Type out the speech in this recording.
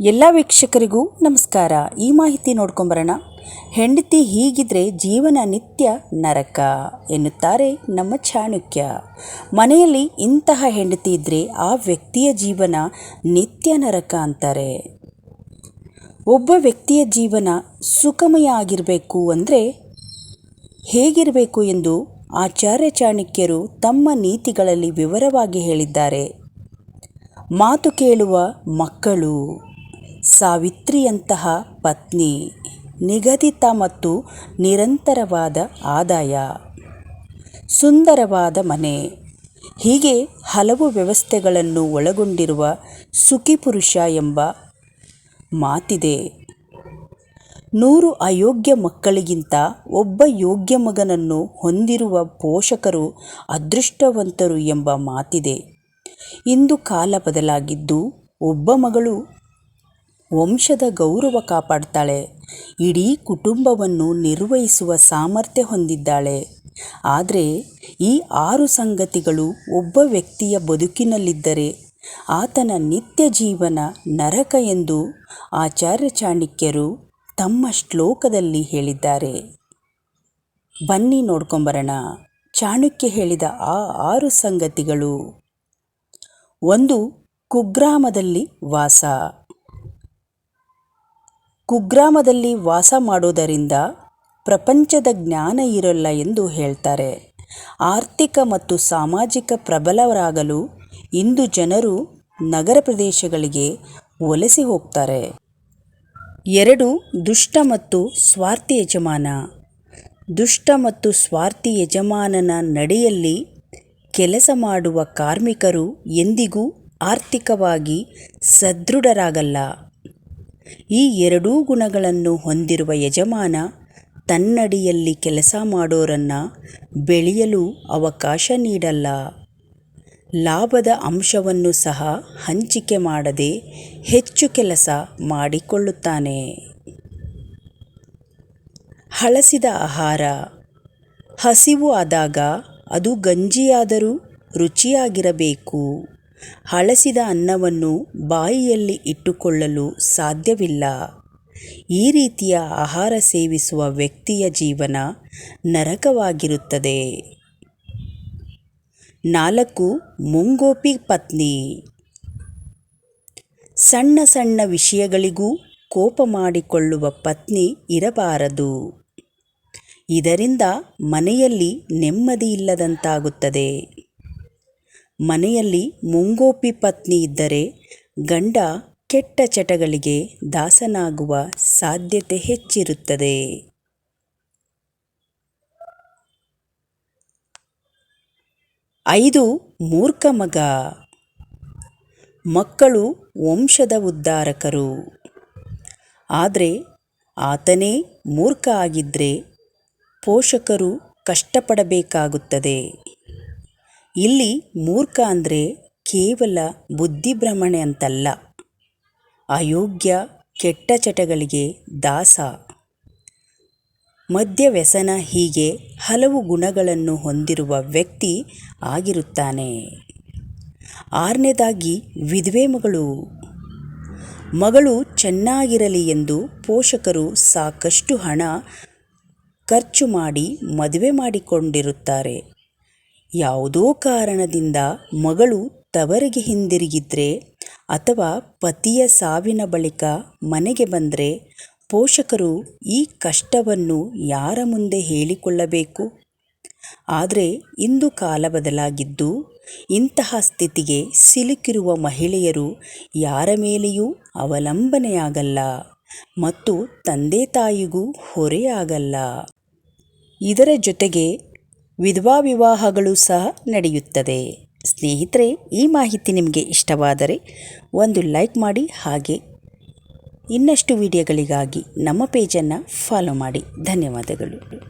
ಎಲ್ಲ ವೀಕ್ಷಕರಿಗೂ ನಮಸ್ಕಾರ. ಈ ಮಾಹಿತಿ ನೋಡ್ಕೊಂಬರೋಣ. ಹೆಂಡತಿ ಹೀಗಿದ್ರೆ ಜೀವನ ನಿತ್ಯ ನರಕ ಎನ್ನುತ್ತಾರೆ ನಮ್ಮ ಚಾಣಕ್ಯ. ಮನೆಯಲ್ಲಿ ಇಂತಹ ಹೆಂಡತಿ ಇದ್ದರೆ ಆ ವ್ಯಕ್ತಿಯ ಜೀವನ ನಿತ್ಯ ನರಕ ಅಂತಾರೆ. ಒಬ್ಬ ವ್ಯಕ್ತಿಯ ಜೀವನ ಸುಖಮಯ ಆಗಿರಬೇಕು ಅಂದರೆ ಹೇಗಿರಬೇಕು ಎಂದು ಆಚಾರ್ಯ ಚಾಣಕ್ಯರು ತಮ್ಮ ನೀತಿಗಳಲ್ಲಿ ವಿವರವಾಗಿ ಹೇಳಿದ್ದಾರೆ. ಮಾತು ಕೇಳುವ ಮಕ್ಕಳು. ಸಾವಿತ್ರಿಯಂತಹ ಪತ್ನಿ, ನಿಗದಿತ ಮತ್ತು ನಿರಂತರವಾದ ಆದಾಯ, ಸುಂದರವಾದ ಮನೆ, ಹೀಗೆ ಹಲವು ವ್ಯವಸ್ಥೆಗಳನ್ನು ಒಳಗೊಂಡಿರುವ ಸುಖಿ ಪುರುಷ ಎಂಬ ಮಾತಿದೆ. ನೂರು ಅಯೋಗ್ಯ ಮಕ್ಕಳಿಗಿಂತ ಒಬ್ಬ ಯೋಗ್ಯ ಮಗನನ್ನು ಹೊಂದಿರುವ ಪೋಷಕರು ಅದೃಷ್ಟವಂತರು ಎಂಬ ಮಾತಿದೆ. ಇಂದು ಕಾಲ ಬದಲಾಗಿದ್ದು, ಒಬ್ಬ ಮಗಳು ವಂಶದ ಗೌರವ ಕಾಪಾಡ್ತಾಳೆ. ಇಡೀ ಕುಟುಂಬವನ್ನು ನಿರ್ವಹಿಸುವ ಸಾಮರ್ಥ್ಯ ಹೊಂದಿದ್ದಾಳೆ. ಆದರೆ ಈ ಆರು ಸಂಗತಿಗಳು ಒಬ್ಬ ವ್ಯಕ್ತಿಯ ಬದುಕಿನಲ್ಲಿದ್ದರೆ ಆತನ ನಿತ್ಯ ಜೀವನ ನರಕ ಎಂದು ಆಚಾರ್ಯ ಚಾಣಕ್ಯರು ತಮ್ಮ ಶ್ಲೋಕದಲ್ಲಿ ಹೇಳಿದ್ದಾರೆ. ಬನ್ನಿ ನೋಡ್ಕೊಂಬರೋಣ. ಚಾಣಕ್ಯ ಹೇಳಿದ ಆ ಆರು ಸಂಗತಿಗಳು. ಒಂದು ಕುಗ್ರಾಮದಲ್ಲಿ ವಾಸ. ಕುಗ್ರಾಮದಲ್ಲಿ ವಾಸ ಮಾಡೋದರಿಂದ ಪ್ರಪಂಚದ ಜ್ಞಾನ ಇರಲ್ಲ ಎಂದು ಹೇಳ್ತಾರೆ. ಆರ್ಥಿಕ ಮತ್ತು ಸಾಮಾಜಿಕ ಪ್ರಬಲರಾಗಲು ಇಂದು ಜನರು ನಗರ ಪ್ರದೇಶಗಳಿಗೆ ವಲಸೆ ಹೋಗ್ತಾರೆ. ಎರಡು, ದುಷ್ಟ ಮತ್ತು ಸ್ವಾರ್ಥಿ ಯಜಮಾನ. ದುಷ್ಟ ಮತ್ತು ಸ್ವಾರ್ಥಿ ಯಜಮಾನನ ನಡೆಯಲ್ಲಿ ಕೆಲಸ ಮಾಡುವ ಕಾರ್ಮಿಕರು ಎಂದಿಗೂ ಆರ್ಥಿಕವಾಗಿ ಸದೃಢರಾಗಲ್ಲ. ಈ ಎರಡೂ ಗುಣಗಳನ್ನು ಹೊಂದಿರುವ ಯಜಮಾನ ತನ್ನಡಿಯಲ್ಲಿ ಕೆಲಸ ಮಾಡೋರನ್ನು ಬೆಳೆಯಲು ಅವಕಾಶ ನೀಡಲ್ಲ. ಲಾಭದ ಅಂಶವನ್ನು ಸಹ ಹಂಚಿಕೆ ಮಾಡದೆ ಹೆಚ್ಚು ಕೆಲಸ ಮಾಡಿಕೊಳ್ಳುತ್ತಾನೆ. ಹಳಸಿದ ಆಹಾರ. ಹಸಿವು ಆದಾಗ ಅದು ಗಂಜಿಯಾದರೂ ರುಚಿಯಾಗಿರಬೇಕು. ಹಳಸಿದ ಅನ್ನವನ್ನು ಬಾಯಿಯಲ್ಲಿ ಇಟ್ಟುಕೊಳ್ಳಲು ಸಾಧ್ಯವಿಲ್ಲ. ಈ ರೀತಿಯ ಆಹಾರ ಸೇವಿಸುವ ವ್ಯಕ್ತಿಯ ಜೀವನ ನರಕವಾಗಿರುತ್ತದೆ. ನಾಲ್ಕು, ಮುಂಗೋಪಿ ಪತ್ನಿ. ಸಣ್ಣ ಸಣ್ಣ ವಿಷಯಗಳಿಗೂ ಕೋಪ ಮಾಡಿಕೊಳ್ಳುವ ಪತ್ನಿ ಇರಬಾರದು. ಇದರಿಂದ ಮನೆಯಲ್ಲಿ ನೆಮ್ಮದಿ ಇಲ್ಲದಂತಾಗುತ್ತದೆ. ಮನೆಯಲ್ಲಿ ಮುಂಗೋಪಿ ಪತ್ನಿ ಇದ್ದರೆ ಗಂಡ ಕೆಟ್ಟ ಚಟಗಳಿಗೆ ದಾಸನಾಗುವ ಸಾಧ್ಯತೆ ಹೆಚ್ಚಿರುತ್ತದೆ. ಐದು, ಮೂರ್ಖ ಮಗ. ಮಕ್ಕಳು ವಂಶದ ಉದ್ಧಾರಕರು. ಆದರೆ ಆತನೇ ಮೂರ್ಖ ಆಗಿದ್ದರೆ ಪೋಷಕರು ಕಷ್ಟಪಡಬೇಕಾಗುತ್ತದೆ. ಇಲ್ಲಿ ಮೂರ್ಖ ಅಂದರೆ ಕೇವಲ ಬುದ್ಧಿಭ್ರಮಣೆ ಅಂತಲ್ಲ. ಅಯೋಗ್ಯ ಕೆಟ್ಟ ಚಟಗಳಿಗೆ ದಾಸ. ಮದ್ಯವ್ಯಸನ ಹೀಗೆ ಹಲವು ಗುಣಗಳನ್ನು ಹೊಂದಿರುವ ವ್ಯಕ್ತಿ ಆಗಿರುತ್ತಾನೆ. ಆರನೇದಾಗಿ ವಿಧವೆ ಮಗಳು. ಮಗಳು ಚೆನ್ನಾಗಿರಲಿ ಎಂದು ಪೋಷಕರು ಸಾಕಷ್ಟು ಹಣ ಖರ್ಚು ಮಾಡಿ ಮದುವೆ ಮಾಡಿಕೊಂಡಿರುತ್ತಾರೆ. ಯಾವುದೋ ಕಾರಣದಿಂದ ಮಗಳು ತವರಿಗೆ ಹಿಂದಿರುಗಿದ್ರೆ ಅಥವಾ ಪತಿಯ ಸಾವಿನ ಬಳಿಕ ಮನೆಗೆ ಬಂದರೆ ಪೋಷಕರು ಈ ಕಷ್ಟವನ್ನು ಯಾರ ಮುಂದೆ ಹೇಳಿಕೊಳ್ಳಬೇಕು? ಆದರೆ ಇಂದು ಕಾಲ ಬದಲಾಗಿದ್ದು ಇಂತಹ ಸ್ಥಿತಿಗೆ ಸಿಲುಕಿರುವ ಮಹಿಳೆಯರು ಯಾರ ಮೇಲೆಯೂ ಅವಲಂಬನೆಯಾಗಲ್ಲ ಮತ್ತು ತಂದೆ ತಾಯಿಗೂ ಹೊರೆಯಾಗಲ್ಲ. ಇದರ ಜೊತೆಗೆ ವಿಧವಾ ವಿವಾಹಗಳು ಸಹ ನಡೆಯುತ್ತದೆ. ಸ್ನೇಹಿತರೆ, ಈ ಮಾಹಿತಿ ನಿಮಗೆ ಇಷ್ಟವಾದರೆ ಒಂದು ಲೈಕ್ ಮಾಡಿ ಹಾಗೆ ಇನ್ನಷ್ಟು ವಿಡಿಯೋಗಳಿಗಾಗಿ ನಮ್ಮ ಪೇಜನ್ನು ಫಾಲೋ ಮಾಡಿ. ಧನ್ಯವಾದಗಳು.